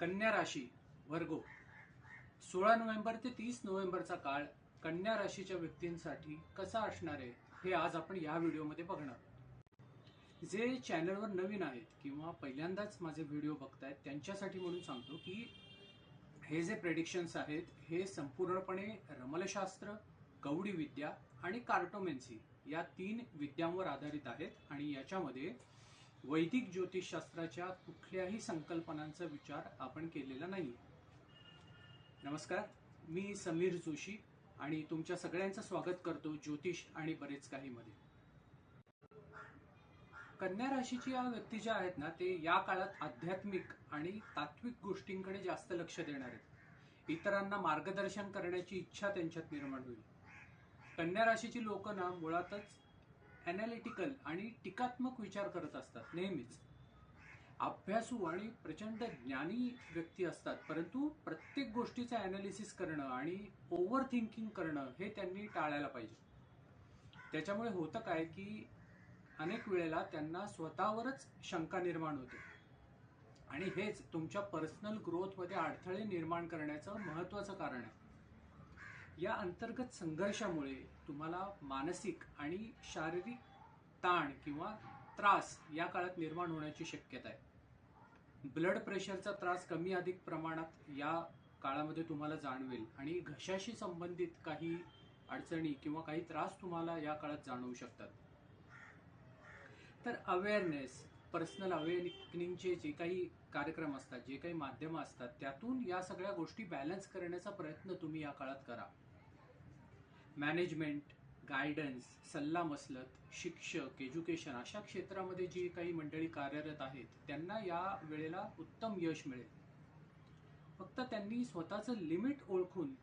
कन्या राशी वर्गो सोळा नोव्हेंबर ते तीस नोव्हेंबरचा काळ कन्या राशीच्या व्यक्तींसाठी कसा असणार आहे हे आज आपण या व्हिडिओमध्ये बघणार आहोत. जे चॅनलवर नवीन आहेत किंवा पहिल्यांदाच माझे व्हिडिओ बघतायत त्यांच्यासाठी म्हणून सांगतो की हे जे प्रेडिक्शन्स आहेत हे संपूर्णपणे रमलशास्त्र गौडी विद्या आणि कार्टोमेन्सी या तीन विद्यांवर आधारित आहेत आणि याच्यामध्ये वैदिक ज्योतिषशास्त्राच्या कुठल्याही संकल्पनांचा विचार आपण केलेला नाही नमस्कार मी समीर जोशी आणि तुमच्या सगळ्यांचं स्वागत करतो ज्योतिष आणि बरेच काहीमध्ये कन्या राशीची या व्यक्ती ज्या आहेत ना ते या काळात आध्यात्मिक आणि तात्विक गोष्टींकडे जास्त लक्ष देणार आहेत. इतरांना मार्गदर्शन करण्याची इच्छा त्यांच्यात निर्माण होईल. कन्या राशीची लोक ना मुळातच अनालिटिकल आणि टीकात्मक विचार करत असतात नेहमीच. अभ्यासू आणि प्रचंड ज्ञानी व्यक्ती असतात परंतु प्रत्येक गोष्टीचं अनालिसिस करणं आणि ओव्हर थिंकिंग करणं हे त्यांनी टाळायला पाहिजे. त्याच्यामुळे होतं काय की अनेक वेळेला त्यांना स्वतःवरच शंका निर्माण होते. आणि हेच तुमच्या पर्सनल ग्रोथमध्ये अडथळे निर्माण करण्याचं महत्वाचं कारण आहे. या अंतर्गत संघर्षामुळे तुम्हाला मानसिक आणि शारीरिक ताण किंवा त्रास या काळात निर्माण होण्याची शक्यता आहे. ब्लड प्रेशरचा त्रास कमी अधिक प्रमाणात या काळामध्ये तुम्हाला जाणवेल आणि घशाशी संबंधित काही अडचणी किंवा काही त्रास तुम्हाला या काळात जाणवू शकतात. तर अवेअरनेस पर्सनल अवेअरनिंगचे जे काही कार्यक्रम असतात जे काही माध्यमं असतात त्यातून या सगळ्या गोष्टी बॅलन्स करण्याचा प्रयत्न तुम्ही या काळात करा. मॅनेजमेंट गायडन्स सल्ला मसलत शिक्षक एज्युकेशन अशा क्षेत्रामध्ये जी काही मंडळी कार्यरत आहेत त्यांना या वेळेला उत्तम यश मिळेल. फक्त त्यांनी स्वतःचं लिमिट ओळखून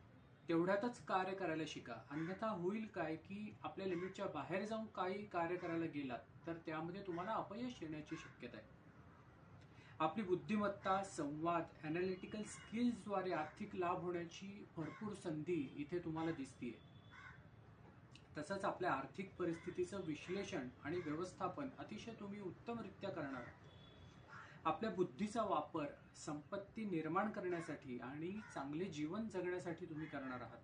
तेवढ्यातच कार्य करायला शिका. अन्यथा होईल काय की आपल्या लिमिटच्या बाहेर जाऊन काही कार्य करायला गेलात तर त्यामध्ये तुम्हाला अपयश येण्याची शक्यता आहे. आपली बुद्धिमत्ता संवाद अनालिटिकल स्किल्सद्वारे आर्थिक लाभ होण्याची भरपूर संधी इथे तुम्हाला दिसतीये. तसंच आपल्या आर्थिक परिस्थितीचं विश्लेषण आणि व्यवस्थापन अतिशय तुम्ही उत्तमरित्या करणार. आपल्या बुद्धीचा वापर संपत्ती निर्माण करण्यासाठी आणि चांगले जीवन जगण्यासाठी तुम्ही करणार आहात.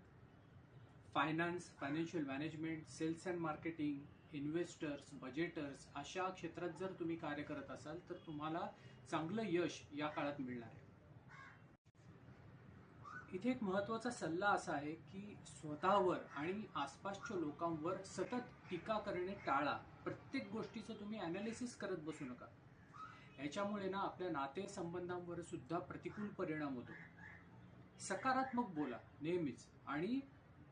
Finance financial management sales and marketing investors budgeters अशा क्षेत्रात जर तुम्ही कार्य करत असाल तर तुम्हाला चांगलं यश या काळात मिळणार आहे. इथे एक महत्त्वाचा सल्ला असा आहे की स्वतःवर आणि आसपासच्या लोकांवर सतत टीका करणे टाळा. प्रत्येक गोष्टीचं तुम्ही अनालिसिस करत बसू नका. याच्यामुळे ना आपल्या नातेसंबंधांवर सुद्धा प्रतिकूल परिणाम होतो. सकारात्मक बोला नेहमीच. आणि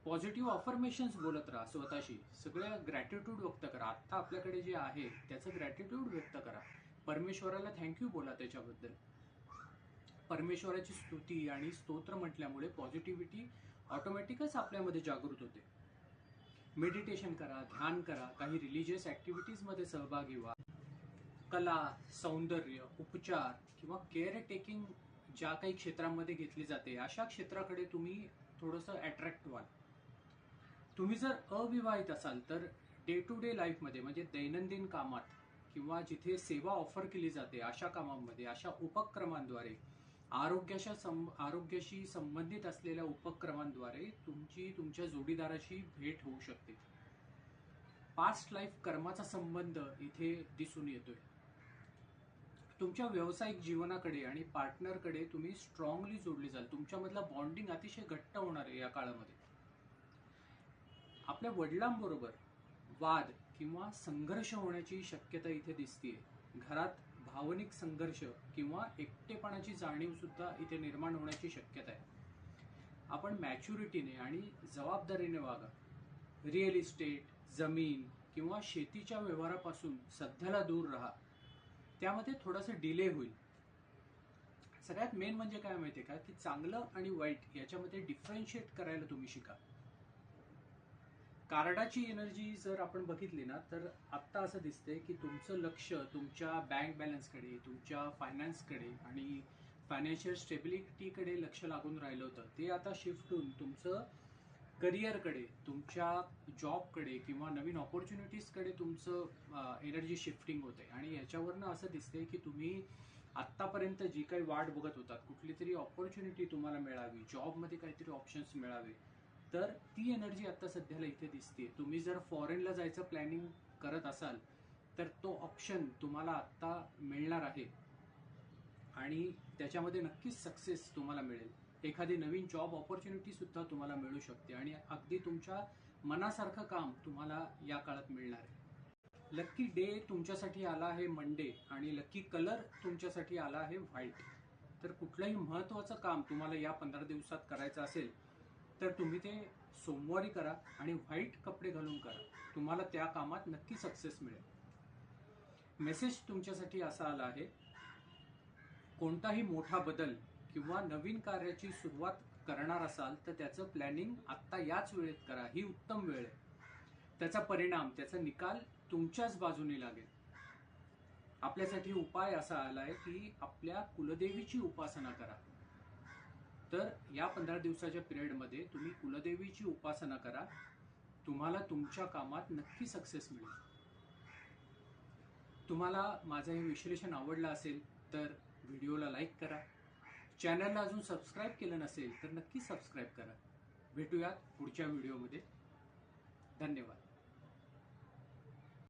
पॉझिटिव्ह अफर्मेशन्स बोलत राहा स्वतःशी. सगळ्या ग्रॅटिट्यूड व्यक्त करा. आत्ता आपल्याकडे जे आहे त्याचं ग्रॅटिट्यूड व्यक्त करा. परमेश्वराला थँक्यू बोला त्याच्याबद्दल. परमेश्वराची स्तुती आणि स्तोत्र म्हटल्यामुळे पॉझिटिव्हिटी ऑटोमॅटिकच आपल्यामध्ये जागृत होते. मेडिटेशन करा ध्यान करा काही रिलिजियस ऍक्टिव्हिटीजमध्ये सहभागी व्हा. कला सौंदर्य उपचार किंवा केअर टेकिंग ज्या काही क्षेत्रांमध्ये घेतली जाते अशा क्षेत्राकडे तुम्ही थोडंसं अट्रॅक्ट व्हाल. तुम्ही जर अविवाहित असाल तर डे टू डे लाईफमध्ये म्हणजे दैनंदिन कामात किंवा जिथे सेवा ऑफर केली जाते अशा कामांमध्ये अशा उपक्रमांद्वारे आरोग्याशा सं आरोग्याशी संबंधित असलेल्या उपक्रमांद्वारे तुमची तुमच्या जोडीदाराशी भेट होऊ शकते. पास्ट लाईफ कर्माचा संबंध इथे दिसून येतोय. तुमच्या व्यावसायिक जीवनाकडे आणि पार्टनरकडे तुम्ही स्ट्रॉंगली जोडली जाल. तुमच्यामधला बॉन्डिंग अतिशय घट्ट होणार आहे या काळामध्ये. आपल्या वडिलांबरोबर वाद किंवा संघर्ष होण्याची शक्यता इथे दिसतीये. घरात भावनिक संघर्ष किंवा एकटेपणाची जाणीव सुद्धा इथे निर्माण होण्याची शक्यता आहे. आपण मॅच्युरिटीने आणि जबाबदारीने वागा. रिअल इस्टेट जमीन किंवा शेतीच्या व्यवहारापासून सध्याला दूर राहा. त्यामध्ये थोडासा डिले होईल. सगळ्यात मेन म्हणजे काय माहितीये का? की चांगलं आणि वाईट याच्यामध्ये डिफरन्शिएट करायला तुम्ही शिका. कार्डाची एनर्जी जर आपण बघितली ना तर आत्ता असं दिसतंय की तुमचं लक्ष तुमच्या बँक बॅलन्सकडे तुमच्या फायनान्सकडे आणि फायनान्शियल स्टेबिलिटीकडे लक्ष लागून राहिलं होतं. ते आता शिफ्ट होऊन तुमचं करिअरकडे तुमच्या जॉबकडे किंवा नवीन ऑपॉर्च्युनिटीजकडे तुमचं एनर्जी शिफ्टिंग होते आणि याच्यावरनं असं दिसतंय की तुम्ही आत्तापर्यंत जी काही वाट बघत होतात कुठली तरी ऑपॉर्च्युनिटी तुम्हाला मिळावी जॉबमध्ये काहीतरी ऑप्शन्स मिळावे तर ती एनर्जी आता सध्याला इथे दिसते तुम्ही जर फॉरेनला जायचं प्लॅनिंग करत असाल तर तो ऑप्शन तुम्हाला आत्ता मिळणार आहे. आणि त्याच्यामध्ये नक्कीच सक्सेस तुम्हाला मिळेल. एखादी नवीन जॉब ऑपॉर्च्युनिटी सुद्धा तुम्हाला मिळू शकते. आणि अगदी तुमच्या मनासारखं काम तुम्हाला या काळात मिळणार आहे. लक्की डे तुमच्यासाठी आला आहे मंडे आणि लक्की कलर तुमच्यासाठी आला आहे व्हाईट तर कुठलंही महत्वाचं काम तुम्हाला या पंधरा दिवसात करायचं असेल तर तुम्ही ते सोमवारी करा आणि व्हाईट कपडे घालून करा. तुम्हाला त्या कामात नक्की सक्सेस मिळेल. मेसेज तुमच्यासाठी असा आला आहे कोणताही मोठा बदल किंवा नवीन कार्याची सुरुवात करणार असाल तर त्याचं प्लॅनिंग आत्ता याच वेळेत करा. ही उत्तम वेळ आहे. त्याचा परिणाम त्याचा निकाल तुमच्याच बाजूने लागेल. आपल्यासाठी उपाय असा आला आहे की आपल्या कुलदेवीची उपासना करा. तर या पंधरा दिवसाच्या पिरियडमध्ये तुम्ही कुलदेवीची उपासना करा. तुम्हाला तुमच्या कामात नक्की सक्सेस मिळेल. तुम्हाला माझं हे विश्लेषण आवडलं असेल तर व्हिडिओला लाईक करा. चॅनलला अजून सबस्क्राईब केलं नसेल तर नक्की सबस्क्राईब करा. भेटूयात पुढच्या व्हिडिओमध्ये धन्यवाद.